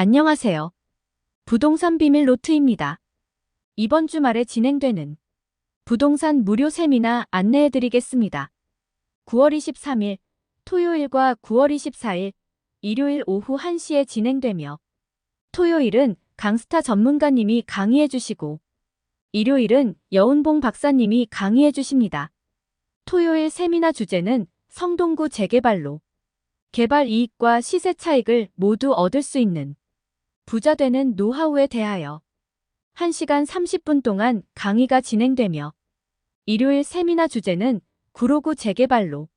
안녕하세요. 부동산 비밀 노트입니다. 이번 주말에 진행되는 부동산 무료 세미나 안내해 드리겠습니다. 9월 23일 토요일과 9월 24일 일요일 오후 1시에 진행되며 토요일은 강스타 전문가님이 강의해 주시고 일요일은 여운봉 박사님이 강의해 주십니다. 토요일 세미나 주제는 성동구 재개발로 개발 이익과 시세 차익을 모두 얻을 수 있는 부자 되는 노하우에 대하여 1시간 30분 동안 강의가 진행되며 일요일 세미나 주제는 구로구 재개발로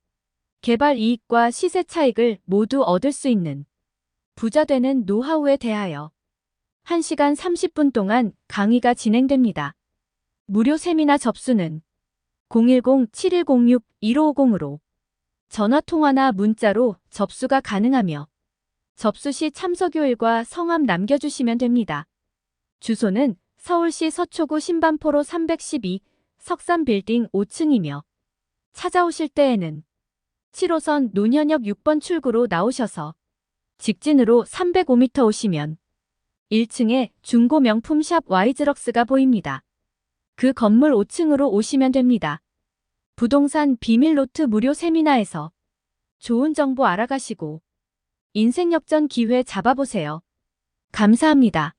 개발 이익과 시세 차익을 모두 얻을 수 있는 부자 되는 노하우에 대하여 1시간 30분 동안 강의가 진행됩니다. 무료 세미나 접수는 010-7106-1550으로 전화 통화나 문자로 접수가 가능하며 접수 시 참석요일과 성함 남겨주시면 됩니다. 주소는 서울시 서초구 신반포로 312 석산빌딩 5층이며 찾아오실 때에는 7호선 논현역 6번 출구로 나오셔서 직진으로 305m 오시면 1층에 중고 명품 샵 와이즈럭스가 보입니다. 그 건물 5층으로 오시면 됩니다. 부동산 비밀 노트 무료 세미나에서 좋은 정보 알아가시고 인생 역전 기회 잡아보세요. 감사합니다.